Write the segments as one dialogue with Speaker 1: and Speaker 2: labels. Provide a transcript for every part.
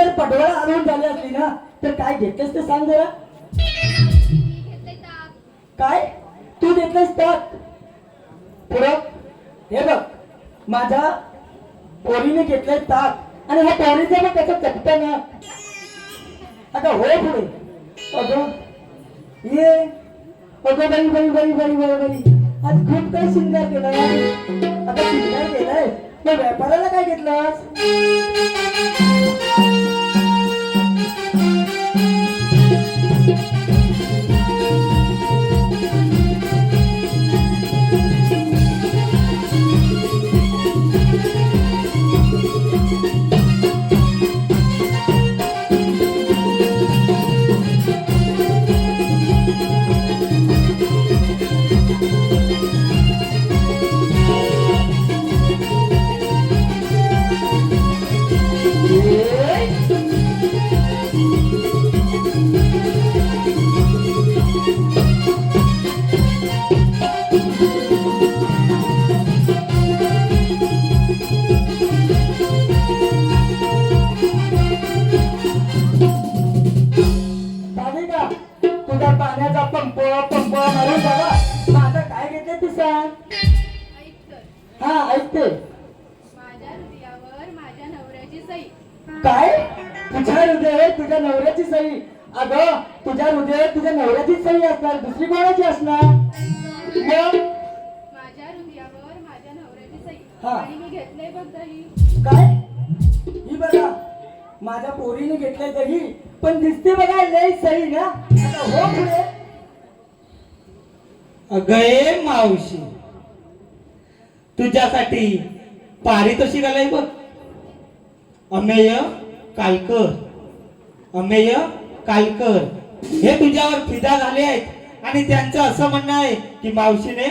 Speaker 1: जर पटवळा आणून झाली असली ना तर काय घेतलंस ते सांग जरा. काय? तू घेतलंस ताक पुढं. हे बघ. माझ्या पोरीने घेतलंय ताक. आणि ह्या पोरीचं मग त्याचं चटकन ना आता होय पुढे. अगं. ये. अगं बाई बाई बाई बाई बाई बाई. आज खूप काही शिंगार केलाय. आता शिंगार केलाय. मग व्यापाराला काय घेतलंस? हा ऐकते
Speaker 2: माझ्या हृदयावर माझ्या नवऱ्याची सई
Speaker 1: काय? तुझ्या हृदय तुझ्या नवऱ्याची सही. अगं तुझ्या हृदय तुझ्या नवऱ्याची सही असणार दुसरी कोणाची असणार? मग?
Speaker 2: माझ्या हृदयावर माझ्या नवऱ्याची सई
Speaker 1: हा.
Speaker 2: आणि मी घेतलंय बघ दही.
Speaker 1: काय? ही बघा. माझ्या पोरीने घेतलंय दही पण दिसते बघा लय सही ना? आता हो पुढे.
Speaker 3: अगये मावशी तुझ्यासाठी पारितोषिक आलंय बघ. अमेय कालकर. अमेय कालकर. हे तुझ्यावर फिदा झाले आहेत. आणि त्यांचं असं म्हणणं आहे की मावशीने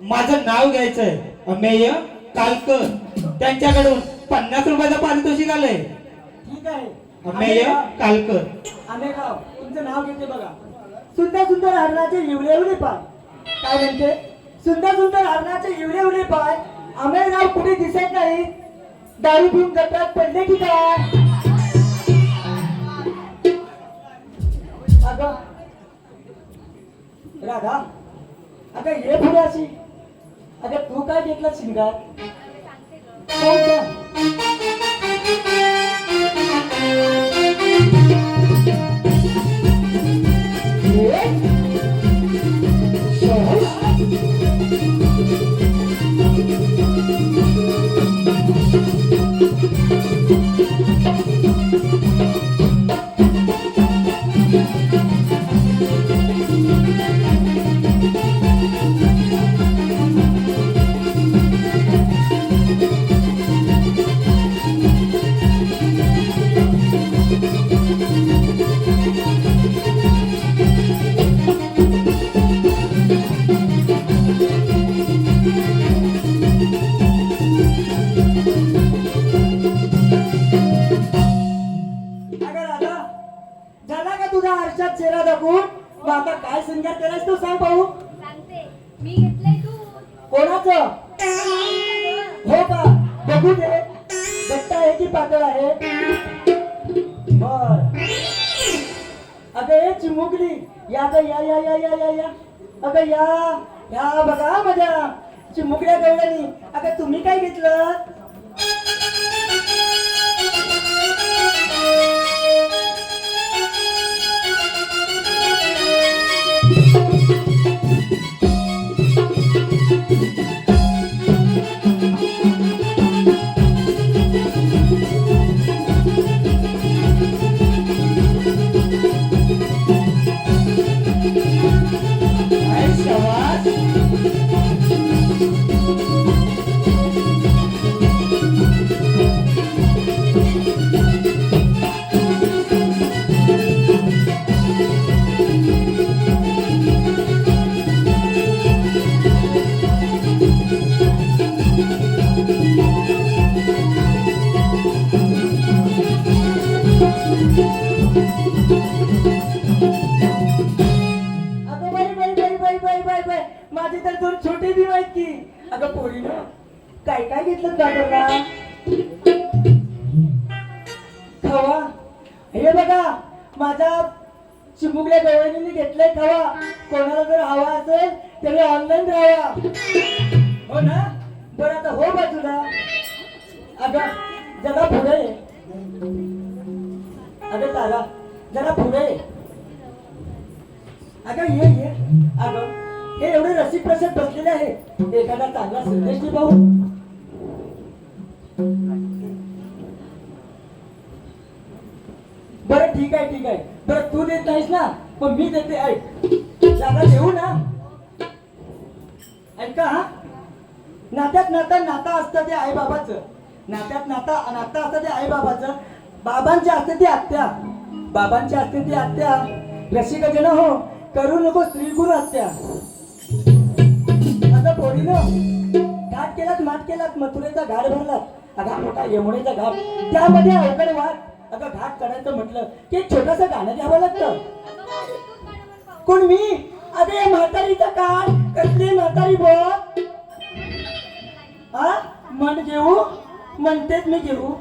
Speaker 3: माझं नाव घ्यायचंय. अमेय कालकर. त्यांच्याकडून पन्नास रुपयाचं पारितोषिक आलंय.
Speaker 1: ठीक आहे.
Speaker 3: अमेय कालकर.
Speaker 1: आमेगाव तुमचं नाव घेते बघा. सुंदर सुंदर हरणाचे इवले पाय. काय म्हणते? सुंदर सुंदर हरणाचे इवले इवले पाय. आमेगाव कुठे दिसत नाही? दारू पिऊन गटात पडले की काय? अगं राधा अगं ये पुढे अशी. अगं तू काय घेतला शिंगार झाला का तुझा आरशात चेहरा दाखवून मग आता काय संचार केलास तो सांग पाहू.
Speaker 2: सांगते. मी घेतलंय दूध
Speaker 1: कोणाचं? हो का? बघू दे. घट्ट आहे की पातळ आहे? बर. अगं हे चिमुकली. या ग या या या या या या. अगं या. या बघा माझ्या चिमुकल्या गवळणी. अगं तुम्ही काय घेतलं? छोटे बी माहीत की? अगं पोरीनं. काय काय घेतलं दादरला खवा. हे बघा माझ्या चिमुकल्या गवळणीने घेतलंय खवा. कोणाला जर हवा असेल तरी ऑनलाईन राहा. हो ना? बरं आता हो बाजूला अगं जरा पुढे ये. अगं तारा जरा पुढे ये. अगं ये ये. अगं. हे एवढे रसिक प्रसत बसलेले आहे एखादा चांगला संदेश दे भाऊ. बरं ठीक आहे ठीक आहे. बरं तू देत नाहीस ना? पण मी देते. ऐक जागा देऊ ना. ऐका हा. नात्यात नाता नाता असतं ते आई बाबाचं नात्यात नाता नाता असतं ते आई बाबाचं बाबांचे असते ती आत्या. बाबांची असते ती आत्या. रसिकजन हो करू नको स्त्री गुरु आत्या आता पोरीनं घाट केलात मात केलात मथुरेचा घाट भरलात. अगा मोठा यमुनेचा घाट. त्यामध्ये अवघड वाट. अगं घाट करायचं म्हटलं की छोटस गाणं घ्यावं लागतं. कोण मी? अगं या म्हातारीचा काळ. कसली म्हातारी बघ हा मन घेऊ म्हणतेच मी घेऊ